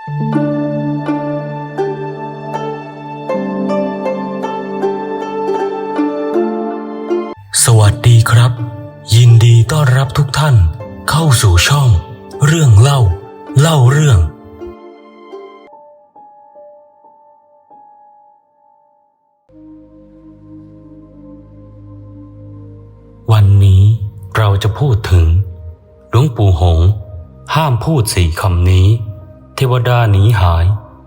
สวัสดีครับ ยินดีต้อนรับทุกท่านเข้าสู่ช่อง เรื่องเล่า เล่าเรื่อง วันนี้เราจะพูดถึงหลวงปู่หง ห้ามพูดสี่คำนี้ ทวดาหนีหาย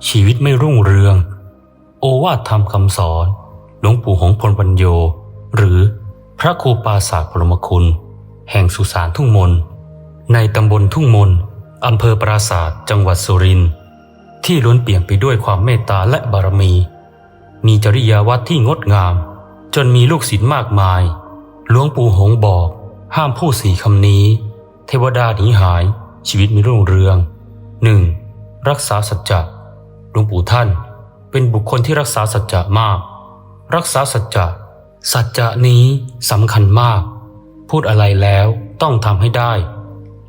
ชีวิตไม่รุ่งเรือง โอวาทธรรมคำสอน หลวงปู่หงพลปัญโย หรือพระครูปราศาสตร์ปรมคุณ แห่งสุสานทุ่งมน ในตำบลทุ่งมนอำเภอปราศาสตร์จังหวัดสุรินทร์ที่ล้วนเปี่ยมไปด้วยความเมตตาและบารมี มีจริยาวัดที่งดงาม จนมีลูกศิษย์มากมาย หลวงปู่หงบอก ห้ามพูดสี่คำนี้ เทวดาหนีหาย ชีวิตไม่รุ่งเรืองหนึ่ง รักษาสัจจะหลวงปู่ท่าน เป็นบุคคลที่รักษาสัจจะมาก รักษาสัจจะสัจจะนี้สำคัญมาก พูดอะไรแล้วต้องทำให้ได้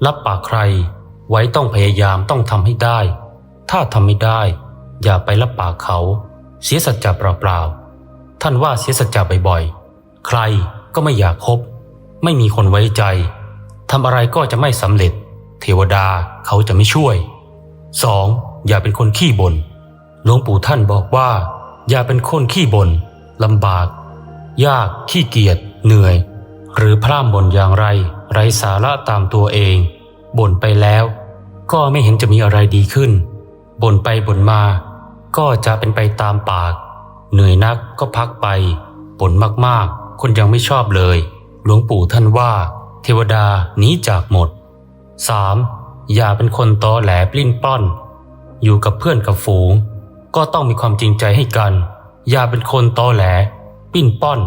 รับปากใคร ไว้ต้องพยายามต้องทำให้ได้ ถ้าทำไม่ได้ อย่าไปรับปากเขา เสียสัจจะเปล่าๆท่านว่าเสียสัจจะบ่อยๆ ใครก็ไม่อยากคบ ไม่มีคนไว้ใจทำอะไรก็จะไม่สำเร็จ เทวดาเขาจะไม่ช่วย 2. อย่าเป็นคนขี้บน่นหลวงปู่ท่านบอกว่า อย่าเป็นคนขี้บน่นลำบาก ยากขี้เกียจเหนื่อย หรือพร่ำบ่นอย่างไร ไร้สาระตามตัวเองบ่นไปแล้ว ก็ไม่เห็นจะมีอะไรดีขึ้นบ่นไปบ่นมา ก็จะเป็นไปตามปาก เหนื่อยนักก็พักไปบ่นมากๆ คนยังไม่ชอบเลย หลวงปู่ท่านว่า เทวดาหนีจากหมด 3. อย่าเป็นคนตอแหลปลิ้นป้อน อยู่กับเพื่อนกับฝูง ก็ต้องมีความจริงใจให้กัน อย่าเป็นคนตอแหล ปิ้นป้อน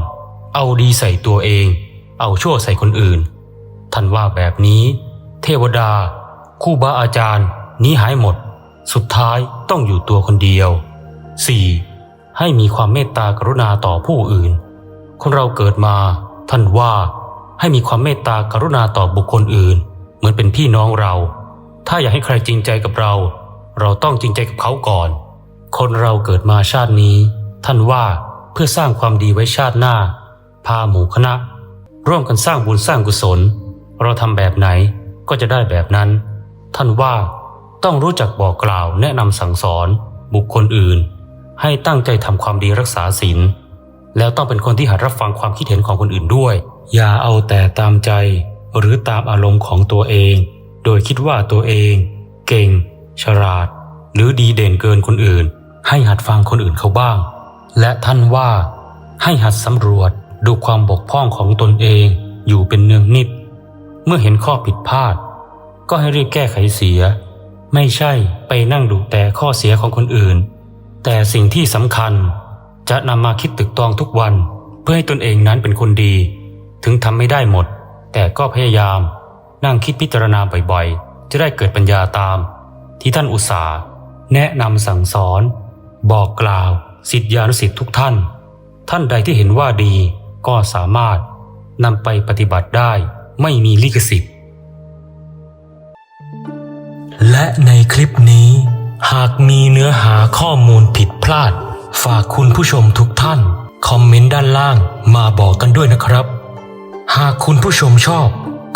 เอาดีใส่ตัวเอง เอาชั่วใส่คนอื่น ท่านว่าแบบนี้ เทวดาครูบาอาจารย์หนี้หายหมด สุดท้ายต้องอยู่ตัวคนเดียว 4. ให้มีความเมตตากรุณาต่อผู้อื่น คนเราเกิดมา ท่านว่าให้มีความเมตตากรุณาต่อบุคคลอื่น เหมือนเป็นพี่น้องเรา ถ้าอยากให้ใครจริงใจกับเรา เราต้องจริงใจกับเขาก่อน คนเราเกิดมาชาตินี้ ท่านว่าเพื่อสร้างความดีไว้ชาติหน้า พาหมู่คณะ ร่วมกันสร้างบุญสร้างกุศล เราทำแบบไหนก็จะได้แบบนั้น ท่านว่าต้องรู้จักบอกกล่าวแนะนำสั่งสอน บุคคลอื่น ให้ตั้งใจทำความดีรักษาศีลแล้วต้องเป็นคนที่หัดรับฟังความคิดเห็นของคนอื่นด้วย อย่าเอาแต่ตามใจ หรือตามอารมณ์ของตัวเอง โดยคิดว่าตัวเอง เก่ง ฉลาด หรือดีเด่นเกินคนอื่น ให้หัดฟังคนอื่นเขาบ้าง และท่านว่า ให้หัดสำรวจดูความบกพร่องของตนเองอยู่เป็นเนืองนิด เมื่อเห็นข้อผิดพลาด ก็ให้รีบแก้ไขเสีย ไม่ใช่ไปนั่งดูแต่ข้อเสียของคนอื่น แต่สิ่งที่สำคัญจะนำมาคิดตึกตองทุกวัน เพื่อให้ตนเองนั้นเป็นคนดี ถึงทำไม่ได้หมด แต่ก็พยายาม นั่งคิดพิจารณาบ่อยๆ จะได้เกิดปัญญาตาม ที่ท่านอุตสาห์แนะนำสั่งสอน บอกกล่าว สิทธิานุสิทธิ์ทุกท่าน ท่านใดที่เห็นว่าดีก็สามารถนำไปปฏิบัติได้ไม่มีลิขสิทธิ์ และในคลิปนี้ หากมีเนื้อหาข้อมูลผิดพลาด ฝากคุณผู้ชมทุกท่าน คอมเมนต์ด้านล่างมาบอกกันด้วยนะครับ หากคุณผู้ชมชอบ